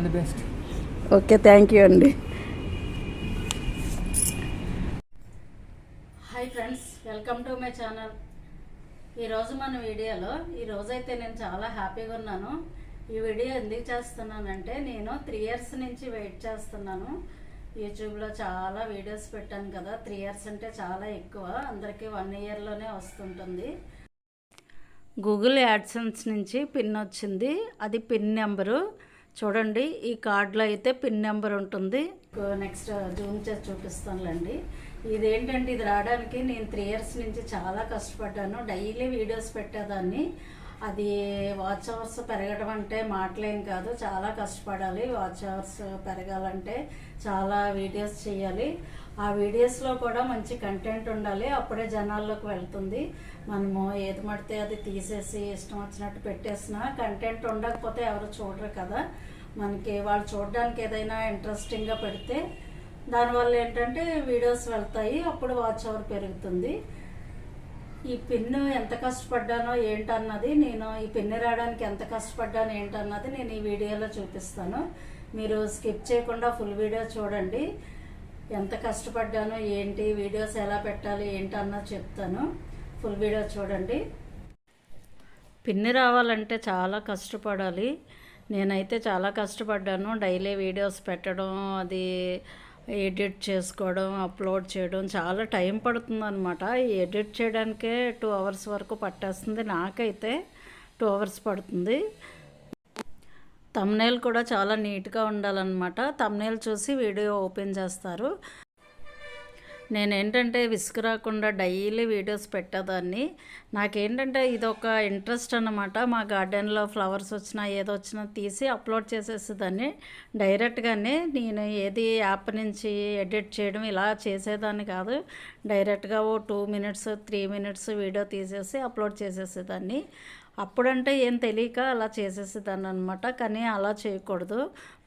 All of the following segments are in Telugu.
All the best. Okay thank you అండి. Hi friends welcome to my channel. ఈరోజు మన వీడియోలో ఈరోజు అయితే నేను చాలా హ్యాపీగా ఉన్నాను. ఈ వీడియో ఎందుకు చేస్తున్నానంటే నేను త్రీ ఇయర్స్ నుంచి వెయిట్ చేస్తున్నాను. యూట్యూబ్లో చాలా వీడియోస్ పెట్టాను కదా త్రీ ఇయర్స్ అంటే చాలా ఎక్కువ. అందరికీ వన్ ఇయర్లోనే వస్తుంటుంది. గూగుల్ యాడ్సెన్స్ నుంచి పిన్ వచ్చింది. అది పిన్ నెంబరు. చూడండి ఈ కార్డులో అయితే పిన్ నెంబర్ ఉంటుంది. నెక్స్ట్ జూమ్ చేసి చూపిస్తానులేండి. ఇదేంటంటే ఇది రావడానికి నేను త్రీ ఇయర్స్ నుంచి చాలా కష్టపడ్డాను. డైలీ వీడియోస్ పెట్టేదాన్ని. అది వాచ్ అవర్స్ పెరగడం అంటే మాటలేం కాదు. చాలా కష్టపడాలి. వాచ్ అవర్స్ పెరగాలంటే చాలా వీడియోస్ చేయాలి. ఆ వీడియోస్లో కూడా మంచి కంటెంట్ ఉండాలి. అప్పుడే జనాల్లోకి వెళ్తుంది. మనము ఏది పడితే అది తీసేసి ఇష్టం వచ్చినట్టు పెట్టేసినా కంటెంట్ ఉండకపోతే ఎవరు చూడరు కదా. మనకి వాళ్ళు చూడడానికి ఏదైనా ఇంట్రెస్టింగ్గా పెడితే దానివల్ల ఏంటంటే వీడియోస్ వెళ్తాయి. అప్పుడు వాచ్ అవర్ పెరుగుతుంది. ఈ పిన్ను ఎంత కష్టపడ్డానో ఏంటన్నది నేను ఈ పిన్ను రావడానికి ఎంత కష్టపడ్డాను ఏంటన్నది నేను ఈ వీడియోలో చూపిస్తాను. మీరు స్కిప్ చేయకుండా ఫుల్ వీడియో చూడండి. ఎంత కష్టపడ్డానో ఏంటి వీడియోస్ ఎలా పెట్టాలి ఏంటి అన్నది చెప్తాను. ఫుల్ వీడియో చూడండి. పిన్ని రావాలంటే చాలా కష్టపడాలి. నేనైతే చాలా కష్టపడ్డాను. డైలీ వీడియోస్ పెట్టడం అది ఎడిట్ చేసుకోవడం అప్లోడ్ చేయడం చాలా టైం పడుతుంది అనమాట ఎడిట్ చేయడానికే టూ అవర్స్ వరకు పట్టేస్తుంది. నాకైతే టూ అవర్స్ పడుతుంది. తమ్నేల్ కూడా చాలా నీట్గా ఉండాలన్నమాట. తమ్నేల్ చూసి వీడియో ఓపెన్ చేస్తారు. నేనేంటంటే విసుగు రాకుండా డైలీ వీడియోస్ పెట్టేదాన్ని. నాకేంటంటే ఇది ఒక ఇంట్రెస్ట్ అన్నమాట. మా గార్డెన్లో ఫ్లవర్స్ వచ్చినా ఏదో వచ్చినా తీసి అప్లోడ్ చేసేసేదాన్ని. డైరెక్ట్గానే నేను ఏది యాప్ నుంచి ఎడిట్ చేయడం ఇలా చేసేదాన్ని కాదు. డైరెక్ట్గా ఓ two minutes three minutes video తీసేసి అప్లోడ్ చేసేసేదాన్ని. అప్పుడంటే ఏం తెలియక అలా చేసేసేదాన్ని అనమాట కానీ అలా చేయకూడదు.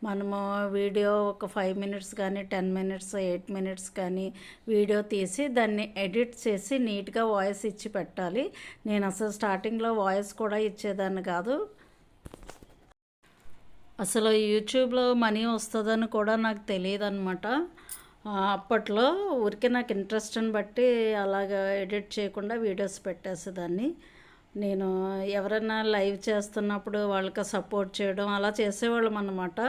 మనము వీడియో ఒక ఫైవ్ మినిట్స్ కానీ టెన్ మినిట్స్ ఎయిట్ మినిట్స్ కానీ వీడియో తీసి దాన్ని ఎడిట్ చేసి నీట్గా వాయిస్ ఇచ్చి పెట్టాలి. నేను అసలు స్టార్టింగ్లో వాయిస్ కూడా ఇచ్చేదాన్ని కాదు. అసలు యూట్యూబ్లో మనీ వస్తుందని కూడా నాకు తెలియదు అనమాట అప్పట్లో ఊరికే నాకు ఇంట్రెస్ట్ని బట్టి అలాగ ఎడిట్ చేయకుండా వీడియోస్ పెట్టేసేదాన్ని. నేను ఎవరైనా లైవ్ చేస్తున్నప్పుడు వాళ్ళకి సపోర్ట్ చేయడం అలా చేసేవాళ్ళం అన్నమాట.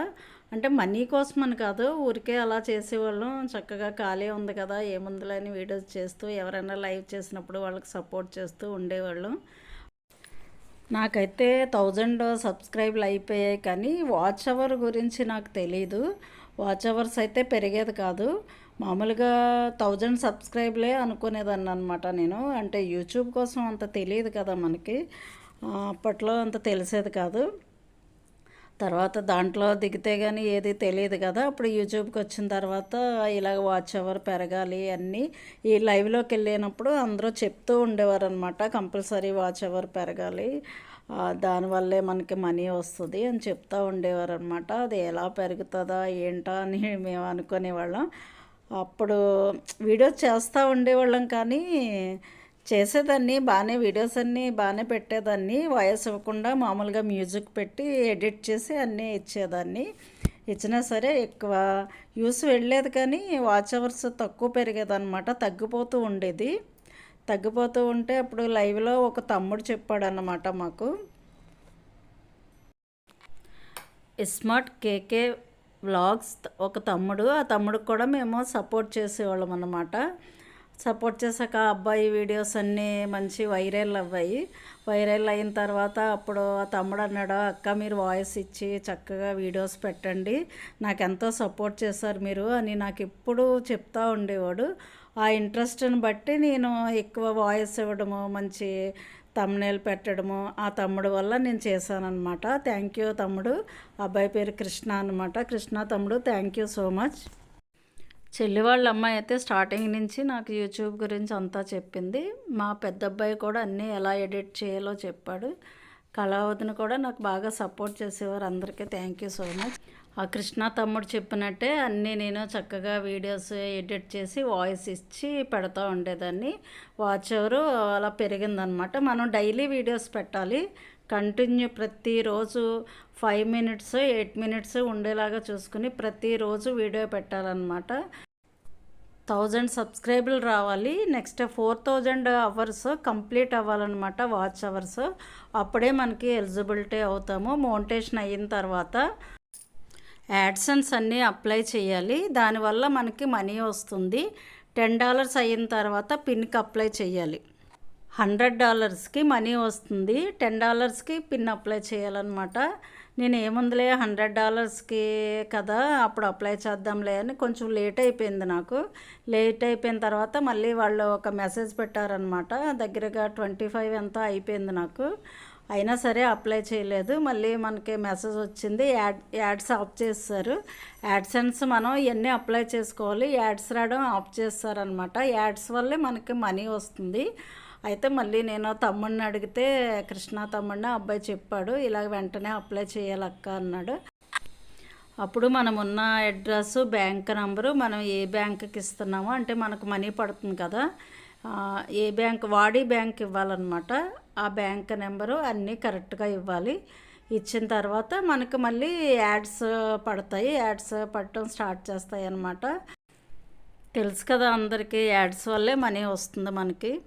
అంటే మనీ కోసం అని కాదు ఊరికే అలా చేసేవాళ్ళం. చక్కగా ఖాళీ ఉంది కదా ఏముందిలేని వీడియోస్ చేస్తూ ఎవరైనా లైవ్ చేసినప్పుడు వాళ్ళకి సపోర్ట్ చేస్తూ ఉండేవాళ్ళం. నాకైతే థౌజండ్ సబ్స్క్రైబ్లు అయిపోయాయి కానీ వాచ్ అవర్ గురించి నాకు తెలీదు. వాచ్ అవర్స్ అయితే పెరిగేది కాదు. మామూలుగా థౌజండ్ సబ్స్క్రైబ్లే అనుకునేదాన్ని అనమాట నేను. అంటే యూట్యూబ్ కోసం అంత తెలియదు కదా మనకి. అప్పట్లో అంత తెలిసేది కాదు. తర్వాత దాంట్లో దిగితే కానీ ఏది తెలియదు కదా. అప్పుడు యూట్యూబ్కి వచ్చిన తర్వాత ఇలాగ వాచ్ అవర్ పెరగాలి అన్నీ ఈ లైవ్లోకి వెళ్ళినప్పుడు అందరూ చెప్తూ ఉండేవారు అనమాట కంపల్సరీ వాచ్ అవర్ పెరగాలి. దానివల్లే మనకి మనీ వస్తుంది అని చెప్తూ ఉండేవారు అనమాట అది ఎలా పెరుగుతుందా ఏంటా అని మేము అనుకునేవాళ్ళం. అప్పుడు వీడియోస్ చేస్తూ ఉండేవాళ్ళం కానీ చేసేదాన్ని బాగానే వీడియోస్ అన్నీ బాగానే పెట్టేదాన్ని. వాయిస్ ఇవ్వకుండా మామూలుగా మ్యూజిక్ పెట్టి ఎడిట్ చేసి అన్నీ ఇచ్చేదాన్ని. ఇచ్చినా సరే ఎక్కువ యూస్ వెళ్ళేది కానీ వాచ్ అవర్స్ తక్కువ పెరిగేదన్నమాట. తగ్గిపోతూ ఉండేది. తగ్గిపోతూ ఉంటే అప్పుడు లైవ్లో ఒక తమ్ముడు చెప్పాడన్నమాట మాకు. స్మార్ట్ కేకే వ్లాగ్స్ ఒక తమ్ముడు ఆ తమ్ముడికి కూడా మేము సపోర్ట్ చేసేవాళ్ళం అన్నమాట. సపోర్ట్ చేశాక ఆ అబ్బాయి వీడియోస్ అన్నీ మంచి వైరల్ అవ్వాయి. వైరల్ అయిన తర్వాత అప్పుడు ఆ తమ్ముడు అన్నాడు అక్క మీరు వాయిస్ ఇచ్చి చక్కగా వీడియోస్ పెట్టండి. నాకు ఎంతో సపోర్ట్ చేశారు మీరు అని నాకు ఎప్పుడు చెప్తా ఉండేవాడు. ఆ ఇంట్రెస్ట్ని బట్టి నేను ఎక్కువ వాయిస్ ఇవ్వడము మంచి తమ్నేలు పెట్టడము ఆ తమ్ముడు వల్ల నేను చేశానన్నమాట. థ్యాంక్ యూ తమ్ముడు. అబ్బాయి పేరు కృష్ణ అనమాట కృష్ణ తమ్ముడు థ్యాంక్ యూ సో మచ్. చెల్లి వాళ్ళ అమ్మాయి అయితే స్టార్టింగ్ నుంచి నాకు యూట్యూబ్ గురించి అంతా చెప్పింది. మా పెద్ద అబ్బాయి కూడా అన్నీ ఎలా ఎడిట్ చేయాలో చెప్పాడు. కళావతిని కూడా నాకు బాగా సపోర్ట్ చేసేవారు. అందరికీ థ్యాంక్ యూ సో మచ్. ఆ కృష్ణ తమ్ముడు చెప్పినట్టే అన్నీ నేను చక్కగా వీడియోస్ ఎడిట్ చేసి వాయిస్ ఇచ్చి పెడతా ఉండేదాన్ని. వాచ్ ఎవరు అలా పెరిగిందనమాట. మనం డైలీ వీడియోస్ పెట్టాలి. కంటిన్యూ ప్రతిరోజు ఫైవ్ మినిట్స్ ఎయిట్ మినిట్స్ ఉండేలాగా చూసుకుని ప్రతిరోజు వీడియో పెట్టాలన్నమాట. థౌజండ్ సబ్స్క్రైబులు రావాలి. Next four thousand hours complete అవ్వాలన్నమాట వాచ్ అవర్స్. అప్పుడే మనకి ఎలిజిబిలిటీ అవుతాము. మౌంటేషన్ అయిన తర్వాత యాడ్సన్స్ అన్నీ అప్లై చేయాలి. దానివల్ల మనకి మనీ వస్తుంది. టెన్ డాలర్స్ అయిన తర్వాత పిన్కి అప్లై చేయాలి. హండ్రెడ్ డాలర్స్కి మనీ వస్తుంది. టెన్ డాలర్స్కి పిన్ అప్లై చేయాలన్నమాట. నేను ఏముందిలే హండ్రెడ్ డాలర్స్కి కదా అప్పుడు అప్లై చేద్దాంలే అని కొంచెం లేట్ అయిపోయింది నాకు. లేట్ అయిపోయిన తర్వాత మళ్ళీ వాళ్ళు ఒక మెసేజ్ పెట్టారనమాట దగ్గరగా ట్వంటీ ఫైవ్ ఎంత అయిపోయింది నాకు. అయినా సరే అప్లై చేయలేదు. మళ్ళీ మనకి మెసేజ్ వచ్చింది యాడ్ యాడ్స్ ఆఫ్ చేస్తారు. యాడ్సెన్స్ మనం ఇవన్నీ అప్లై చేసుకోవాలి. యాడ్స్ రావడం ఆఫ్ చేస్తారనమాట. యాడ్స్ వల్లే మనకి మనీ వస్తుంది. అయితే మళ్ళీ నేను తమ్ముడిని అడిగితే కృష్ణ తమ్ముడిని అబ్బాయి చెప్పాడు ఇలా వెంటనే అప్లై చేయాలక్క అన్నాడు. అప్పుడు మనం ఉన్న అడ్రస్ బ్యాంక్ నెంబరు మనం ఏ బ్యాంక్కి ఇస్తున్నామో అంటే మనకు మనీ పడుతుంది కదా. ఏ బ్యాంక్ వాడి బ్యాంక్ ఇవ్వాలన్నమాట. ఆ బ్యాంక్ నెంబరు అన్నీ కరెక్ట్గా ఇవ్వాలి. ఇచ్చిన తర్వాత మనకు మళ్ళీ యాడ్స్ పడతాయి. యాడ్స్ పడటం స్టార్ట్ చేస్తాయి అన్నమాట. తెలుసు కదా అందరికీ యాడ్స్ వల్లే మనీ వస్తుంది మనకి.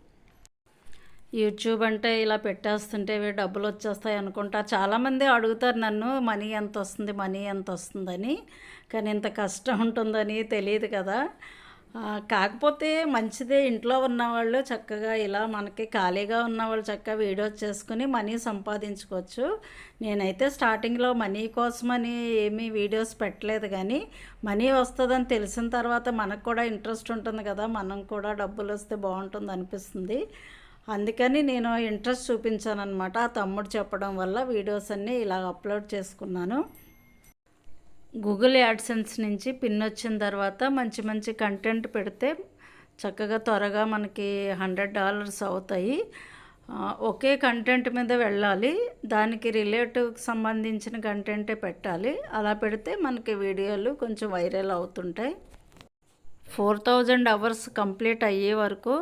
యూట్యూబ్ అంటే ఇలా పెట్టేస్తుంటే డబ్బులు వచ్చేస్తాయి అనుకుంటా. చాలామంది అడుగుతారు నన్ను మనీ ఎంత వస్తుంది? మనీ ఎంత వస్తుందని? కానీ ఇంత కష్టం ఉంటుందని తెలియదు కదా. కాకపోతే మంచిదే ఇంట్లో ఉన్నవాళ్ళు చక్కగా ఇలా మనకి ఖాళీగా ఉన్నవాళ్ళు చక్కగా వీడియోస్ చేసుకుని మనీ సంపాదించుకోవచ్చు. నేనైతే స్టార్టింగ్లో మనీ కోసమని ఏమీ వీడియోస్ పెట్టలేదు కానీ మనీ వస్తుందని తెలిసిన తర్వాత మనకు కూడా ఇంట్రెస్ట్ ఉంటుంది కదా మనం కూడా డబ్బులు వస్తే బాగుంటుంది అనిపిస్తుంది. అందుకని నేను ఇంట్రెస్ట్ చూపించాను అనమాట ఆ తమ్ముడు చెప్పడం వల్ల వీడియోస్ అన్నీ ఇలా అప్లోడ్ చేసుకున్నాను. గూగుల్ యాడ్సెన్స్ నుంచి పిన్ వచ్చిన తర్వాత మంచి మంచి కంటెంట్ పెడితే చక్కగా త్వరగా మనకి హండ్రెడ్ డాలర్స్ అవుతాయి. ఒకే కంటెంట్ మీద వెళ్ళాలి. దానికి రిలేటివ్కి సంబంధించిన కంటెంటే పెట్టాలి. అలా పెడితే మనకి వీడియోలు కొంచెం వైరల్ అవుతుంటాయి. ఫోర్ థౌజండ్ అవర్స్ కంప్లీట్ అయ్యే వరకు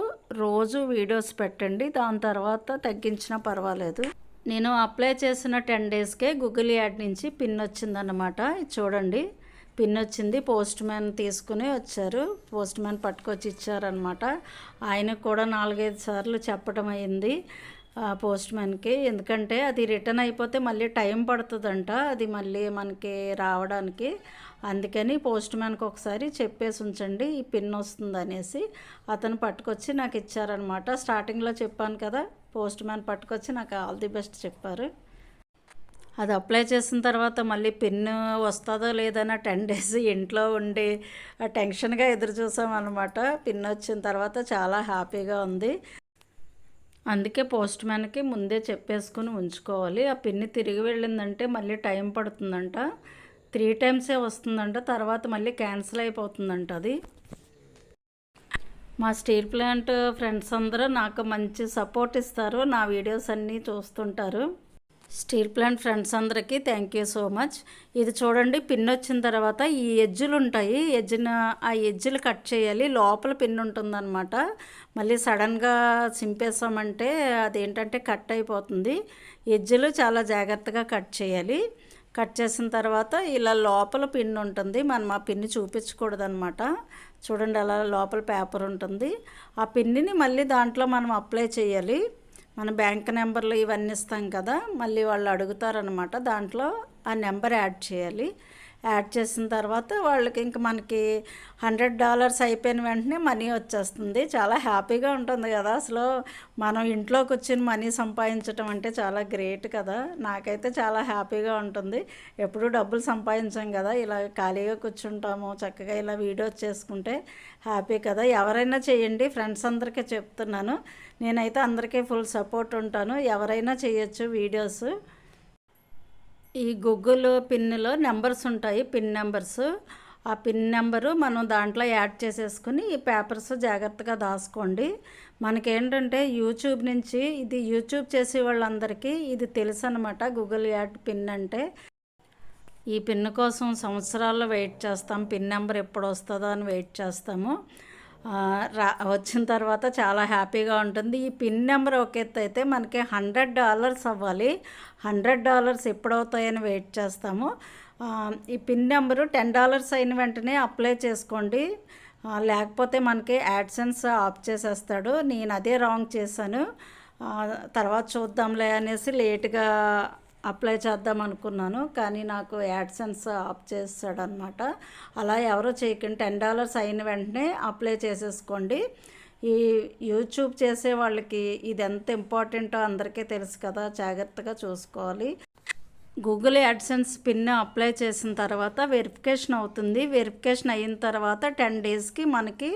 రోజు వీడియోస్ పెట్టండి. దాని తర్వాత తగ్గించినా పర్వాలేదు. నేను అప్లై చేసిన టెన్ డేస్కే గూగుల్ యాడ్ నుంచి పిన్ వచ్చిందన్నమాట. చూడండి. పిన్ వచ్చింది. పోస్ట్ మ్యాన్ తీసుకుని వచ్చారు. పోస్ట్ మ్యాన్ పట్టుకొచ్చి ఇచ్చారనమాట ఆయనకు కూడా నాలుగైదు సార్లు చెప్పడం అయింది. పోస్ట్ మ్యాన్కి. ఎందుకంటే అది రిటర్న్ అయిపోతే మళ్ళీ టైం పడుతుందంట. అది మళ్ళీ మనకి రావడానికి. అందుకని పోస్ట్ మ్యాన్కి ఒకసారి చెప్పేసి ఉంచండి. ఈ పిన్ వస్తుంది అనేసి అతను పట్టుకొచ్చి నాకు ఇచ్చారనమాట స్టార్టింగ్లో చెప్పాను కదా పోస్ట్ మ్యాన్ పట్టుకొచ్చి నాకు ఆల్ ది బెస్ట్ చెప్పారు. అది అప్లై చేసిన తర్వాత మళ్ళీ పిన్ వస్తుందో లేదన్న టెన్ డేస్ ఇంట్లో ఉండి టెన్షన్గా ఎదురు చూసామన్నమాట. పిన్ వచ్చిన తర్వాత చాలా హ్యాపీగా ఉంది. అందుకే పోస్ట్ మ్యాన్కి ముందే చెప్పేసుకుని ఉంచుకోవాలి. ఆ పిన్ని తిరిగి వెళ్ళిందంటే మళ్ళీ టైం పడుతుందంట. త్రీ టైమ్సే వస్తుందంట. తర్వాత మళ్ళీ క్యాన్సిల్ అయిపోతుందంట అది. మా స్టీల్ ప్లాంట్ ఫ్రెండ్స్ అందరూ నాకు మంచి సపోర్ట్ ఇస్తారు. నా వీడియోస్ అన్నీ చూస్తుంటారు. స్టీల్ ప్లాంట్ ఫ్రెండ్స్ అందరికీ థ్యాంక్ యూ సో మచ్ ఇది చూడండి పిన్ వచ్చిన తర్వాత ఈ ఎజ్జులు ఉంటాయి. ఎజ్జిన ఆ ఎజ్జులు కట్ చేయాలి. లోపల పిన్ ఉంటుందన్నమాట. మళ్ళీ సడన్గా చింపేసామంటే అదేంటంటే కట్ అయిపోతుంది. ఎజ్జులు చాలా జాగ్రత్తగా కట్ చేయాలి. కట్ చేసిన తర్వాత ఇలా లోపల పిన్ ఉంటుంది. మనం ఆ పిన్ని చూపించకూడదనమాట చూడండి అలా లోపల పేపర్ ఉంటుంది. ఆ పిన్నిని మళ్ళీ దాంట్లో మనం అప్లై చేయాలి. మన బ్యాంక్ నెంబర్లు ఇవన్నీ ఇస్తాం కదా మళ్ళీ వాళ్ళు అడుగుతారనమాట దాంట్లో ఆ నెంబర్ యాడ్ చేయాలి. యాడ్ చేసిన తర్వాత వాళ్ళకి ఇంక మనకి హండ్రెడ్ డాలర్స్ అయిపోయిన వెంటనే మనీ వచ్చేస్తుంది. చాలా హ్యాపీగా ఉంటుంది కదా. అసలు మనం ఇంట్లో కూర్చొని మనీ సంపాదించడం అంటే చాలా గ్రేట్ కదా. నాకైతే చాలా హ్యాపీగా ఉంటుంది. ఎప్పుడూ డబ్బులు సంపాదించాం కదా. ఇలా ఖాళీగా కూర్చుంటాము చక్కగా ఇలా వీడియోస్ చేసుకుంటే హ్యాపీ కదా. ఎవరైనా చేయండి. ఫ్రెండ్స్ అందరికీ చెప్తున్నాను. నేనైతే అందరికీ ఫుల్ సపోర్ట్ ఉంటాను. ఎవరైనా చేయొచ్చు వీడియోస్ ఈ గూగుల్ పిన్లో నెంబర్స్ ఉంటాయి పిన్ నెంబర్స్ ఆ పిన్ నెంబరు మనం దాంట్లో యాడ్ చేసేసుకుని ఈ పేపర్స్ జాగ్రత్తగా దాచుకోండి. మనకేంటంటే యూట్యూబ్ నుంచి ఇది యూట్యూబ్ చేసే వాళ్ళందరికీ ఇది తెలుసు అనమాట గూగుల్ యాడ్ పిన్ అంటే. ఈ పిన్ కోసం సంవత్సరాల్లో వెయిట్ చేస్తాం పిన్ నెంబర్ ఎప్పుడు వస్తుందో అని వెయిట్ చేస్తాము. రా వచ్చిన తర్వాత చాలా హ్యాపీగా ఉంటుంది. ఈ పిన్ నెంబర్ ఒక ఎత్తు అయితే మనకి హండ్రెడ్ డాలర్స్ అవ్వాలి. హండ్రెడ్ డాలర్స్ ఎప్పుడవుతాయని వెయిట్ చేస్తాము. ఈ పిన్ నెంబరు టెన్ డాలర్స్ అయిన వెంటనే అప్లై చేసుకోండి. లేకపోతే మనకి యాడ్సెన్స్ ఆఫ్ చేసేస్తాడు. నేను అదే రాంగ్ చేశాను. తర్వాత చూద్దాంలే అనేసి లేట్గా అప్లై చేద్దాం అనుకున్నాను కానీ నాకు యాడ్సెన్స్ ఆఫ్ చేస్తాడనమాట అలా ఎవరో చేయకండి టెన్ డాలర్స్ అయిన వెంటనే అప్లై చేసేసుకోండి. ఈ యూట్యూబ్ చేసే వాళ్ళకి ఇది ఎంత ఇంపార్టెంటో అందరికీ తెలుసు కదా జాగ్రత్తగా చూసుకోవాలి. గూగుల్ యాడ్సెన్స్ పిన్ అప్లై చేసిన తర్వాత వెరిఫికేషన్ అవుతుంది. వెరిఫికేషన్ అయిన తర్వాత టెన్ డేస్కి మనకి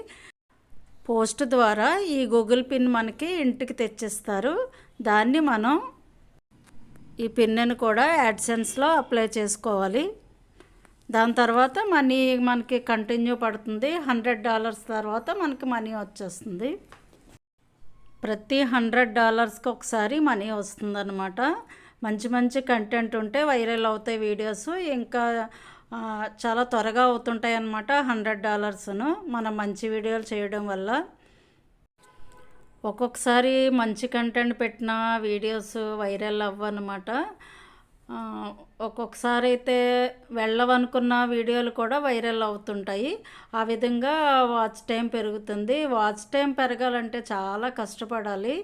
పోస్ట్ ద్వారా ఈ గూగుల్ పిన్ మనకి ఇంటికి తెచ్చిస్తారు. దాన్ని మనం ఈ పిన్నెను కూడా యాడ్సెన్స్లో అప్లై చేసుకోవాలి. దాని తర్వాత మనీ మనకి కంటిన్యూ పడుతుంది. హండ్రెడ్ డాలర్స్ తర్వాత మనకి మనీ వచ్చేస్తుంది. ప్రతి హండ్రెడ్ డాలర్స్కి ఒకసారి మనీ వస్తుందన్నమాట. మంచి మంచి కంటెంట్ ఉంటే వైరల్ అవుతాయి వీడియోస్ ఇంకా చాలా త్వరగా అవుతుంటాయి అన్నమాట హండ్రెడ్ డాలర్స్ను మనం మంచి వీడియోలు చేయడం వల్ల. ఒక్కొక్కసారి మంచి కంటెంట్ పెట్టిన వీడియోస్ వైరల్ అవ్వనమాట. ఒక్కొక్కసారి అయితే వెళ్ళవనుకున్న వీడియోలు కూడా వైరల్ అవుతుంటాయి. ఆ విధంగా వాచ్ టైం పెరుగుతుంది. వాచ్ టైం పెరగాలంటే చాలా కష్టపడాలి.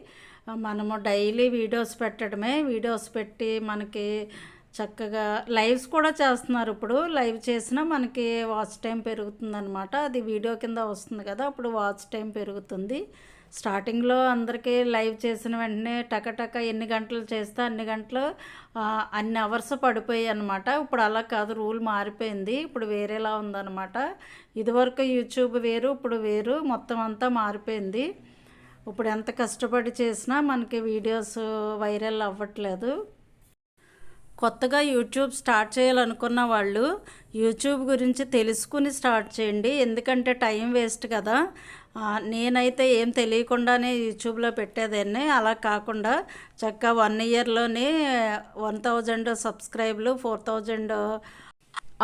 మనము డైలీ వీడియోస్ పెట్టడమే. వీడియోస్ పెట్టి మనకి చక్కగా లైవ్స్ కూడా చేస్తున్నారు ఇప్పుడు. లైవ్ చేసినా మనకి వాచ్ టైం పెరుగుతుందనమాట. అది వీడియో కింద వస్తుంది కదా అప్పుడు వాచ్ టైం పెరుగుతుంది. స్టార్టింగ్లో అందరికీ లైవ్ చేసిన వెంటనే టకటక ఎన్ని గంటలు చేస్తే అన్ని గంటలు అన్ని అవర్స్ పడిపోయాయి అనమాట ఇప్పుడు అలా కాదు రూల్ మారిపోయింది. ఇప్పుడు వేరేలా ఉందన్నమాట. ఇదివరకు యూట్యూబ్ వేరు ఇప్పుడు వేరు మొత్తం అంతా మారిపోయింది. ఇప్పుడు ఎంత కష్టపడి చేసినా మనకి వీడియోస్ వైరల్ అవ్వట్లేదు. కొత్తగా యూట్యూబ్ స్టార్ట్ చేయాలనుకున్న వాళ్ళు యూట్యూబ్ గురించి తెలుసుకుని స్టార్ట్ చేయండి. ఎందుకంటే టైం వేస్ట్ కదా. నేనైతే ఏం తెలియకుండానే యూట్యూబ్లో పెట్టేదాన్ని. అలా కాకుండా చక్కగా వన్ ఇయర్లోనే one thousand సబ్స్క్రైబ్లు four thousand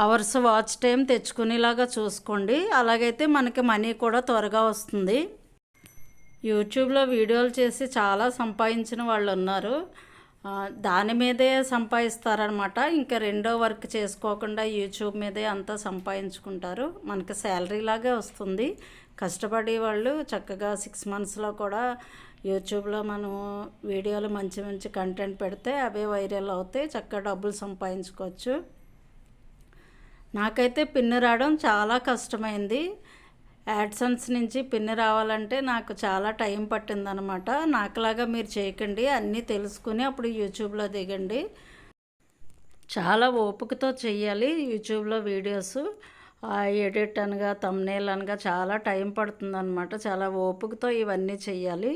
hours watch time తెచ్చుకునేలాగా చూసుకోండి. అలాగైతే మనకి మనీ కూడా త్వరగా వస్తుంది. యూట్యూబ్లో వీడియోలు చేసి చాలా సంపాదించిన వాళ్ళు ఉన్నారు. దాని మీదే సంపాదిస్తారనమాట ఇంకా రెండో వర్క్ చేసుకోకుండా యూట్యూబ్ మీదే అంతా సంపాదించుకుంటారు. మనకి శాలరీ లాగే వస్తుంది. కష్టపడే వాళ్ళు చక్కగా సిక్స్ మంత్స్లో కూడా యూట్యూబ్లో మనం వీడియోలు మంచి మంచి కంటెంట్ పెడితే అవే వైరల్ అవుతాయి. చక్కగా డబ్బులు సంపాదించుకోవచ్చు. నాకైతే పిన్ను రావడం చాలా కష్టమైంది. యాడ్సన్స్ నుంచి పిన్ రావాలంటే నాకు చాలా టైం పట్టిందనమాట. నాకులాగా మీరు చేయకండి అన్నీ తెలుసుకుని అప్పుడు యూట్యూబ్లో దిగండి. చాలా ఓపికతో చెయ్యాలి యూట్యూబ్లో వీడియోస్. ఎడిట్ అనగా తమ్నేల్ అనగా చాలా టైం పడుతుందన్నమాట చాలా ఓపికతో ఇవన్నీ చెయ్యాలి.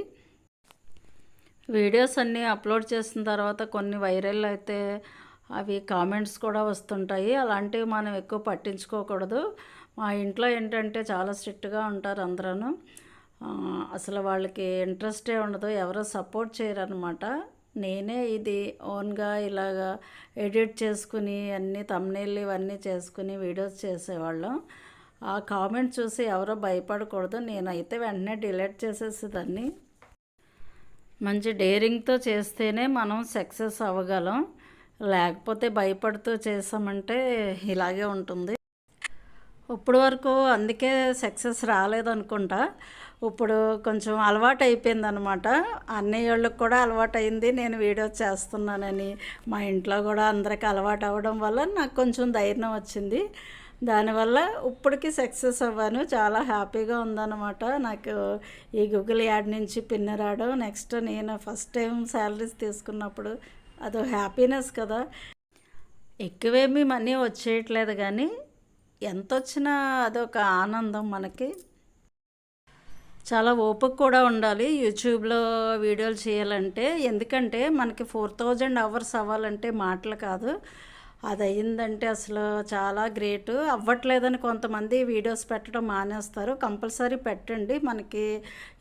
వీడియోస్ అన్నీ అప్లోడ్ చేసిన తర్వాత కొన్ని వైరల్ అయితే అవి కామెంట్స్ కూడా వస్తుంటాయి. అలాంటివి మనం ఎక్కువ పట్టించుకోకూడదు. మా ఇంట్లో ఏంటంటే చాలా స్ట్రిక్ట్గా ఉంటారు అందరూ అసలు వాళ్ళకి ఇంట్రెస్టే ఉండదు ఎవరో సపోర్ట్ చేయరనమాట నేనే ఇది ఓన్గా ఇలాగా ఎడిట్ చేసుకుని అన్ని తమ్నేళ్ళు ఇవన్నీ చేసుకుని వీడియోస్ చేసేవాళ్ళం. ఆ కామెంట్ చూసి ఎవరో భయపడకూడదు నేనైతే వెంటనే డిలీట్ చేసేసేదాన్ని. మంచి డేరింగ్తో చేస్తేనే మనం సక్సెస్ అవ్వగలం. లేకపోతే భయపడుతూ చేసామంటే ఇలాగే ఉంటుంది. ఇప్పుడు వరకు అందుకే సక్సెస్ రాలేదనుకుంటా. ఇప్పుడు కొంచెం అలవాటు అయిపోయింది అనమాట అన్నయ్య వాళ్ళకి కూడా అలవాటు అయింది నేను వీడియో చేస్తున్నానని. మా ఇంట్లో కూడా అందరికి అలవాటు అవ్వడం వల్ల నాకు కొంచెం ధైర్యం వచ్చింది. దానివల్ల ఇప్పటికి సక్సెస్ అవ్వాను. చాలా హ్యాపీగా ఉందన్నమాట నాకు ఈ గూగుల్ యాడ్ నుంచి పిన్ రావడం నెక్స్ట్ నేను ఫస్ట్ టైం శాలరీస్ తీసుకున్నప్పుడు అదో హ్యాపీనెస్ కదా. ఎక్కువేమీ మనీ వచ్చేయట్లేదు కానీ ఎంత వచ్చినా అదొక ఆనందం మనకి. చాలా ఓపిక కూడా ఉండాలి యూట్యూబ్లో వీడియోలు చేయాలంటే. ఎందుకంటే మనకి ఫోర్ థౌజండ్ అవర్స్ అవ్వాలంటే మాటలు కాదు. అది అయ్యిందంటే అసలు చాలా గ్రేట్. అవ్వట్లేదని కొంతమంది వీడియోస్ పెట్టడం మానేస్తారు. కంపల్సరీ పెట్టండి. మనకి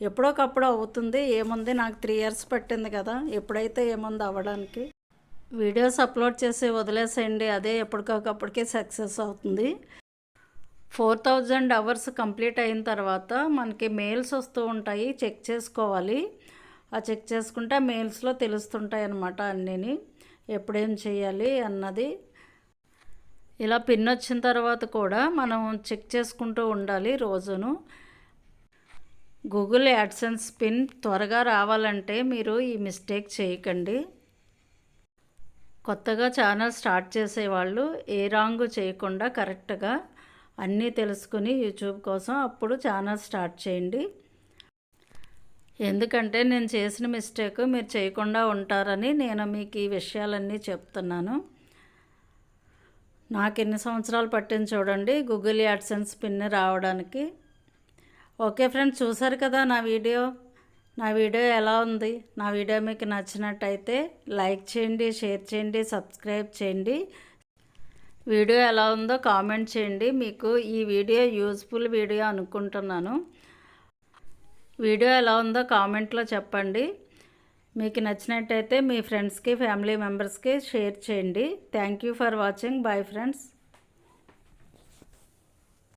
ఎప్పుడోకప్పుడు అవుతుంది. ఏముంది? నాకు త్రీ ఇయర్స్ పట్టింది కదా. ఎప్పుడైతే ఏముంది అవ్వడానికి? వీడియోస్ అప్లోడ్ చేసి వదిలేసేయండి. అదే ఎప్పటికప్పటికే సక్సెస్ అవుతుంది. ఫోర్ థౌజండ్ అవర్స్ కంప్లీట్ అయిన తర్వాత మనకి మెయిల్స్ వస్తూ ఉంటాయి. చెక్ చేసుకోవాలి. ఆ చెక్ చేసుకుంటే మెయిల్స్లో తెలుస్తుంటాయి అన్నమాట అన్నీని. ఎప్పుడేం చేయాలి అన్నది. ఇలా పిన్ వచ్చిన తర్వాత కూడా మనం చెక్ చేసుకుంటూ ఉండాలి రోజును. గూగుల్ యాడ్సెన్స్ పిన్ త్వరగా రావాలంటే మీరు ఈ మిస్టేక్ చేయకండి. కొత్తగా ఛానల్ స్టార్ట్ చేసేవాళ్ళు ఏ రాంగ్ చేయకుండా కరెక్ట్గా అన్నీ తెలుసుకుని యూట్యూబ్ కోసం అప్పుడు ఛానల్ స్టార్ట్ చేయండి. ఎందుకంటే నేను చేసిన మిస్టేక్ మీరు చేయకుండా ఉంటారని నేను మీకు ఈ విషయాలన్నీ చెప్తున్నాను. నాకు ఎన్ని సంవత్సరాలు పట్టింది చూడండి గూగుల్ యాడ్సెన్స్ పిన్ రావడానికి. ఓకే ఫ్రెండ్స్ చూసారు కదా నా వీడియో? నా వీడియో ఎలా ఉంది? నా వీడియో మీకు నచ్చినట్టయితే లైక్ చేయండి షేర్ చేయండి సబ్స్క్రైబ్ చేయండి. వీడియో ఎలా ఉందో కామెంట్ చేయండి. మీకు ఈ వీడియో యూజ్ఫుల్ వీడియో అనుకుంటున్నాను. వీడియో ఎలా ఉందో కామెంట్లో చెప్పండి. మీకు నచ్చినట్టయితే మీ ఫ్రెండ్స్కి ఫ్యామిలీ మెంబర్స్కి షేర్ చేయండి. Thank you for watching. Bye friends.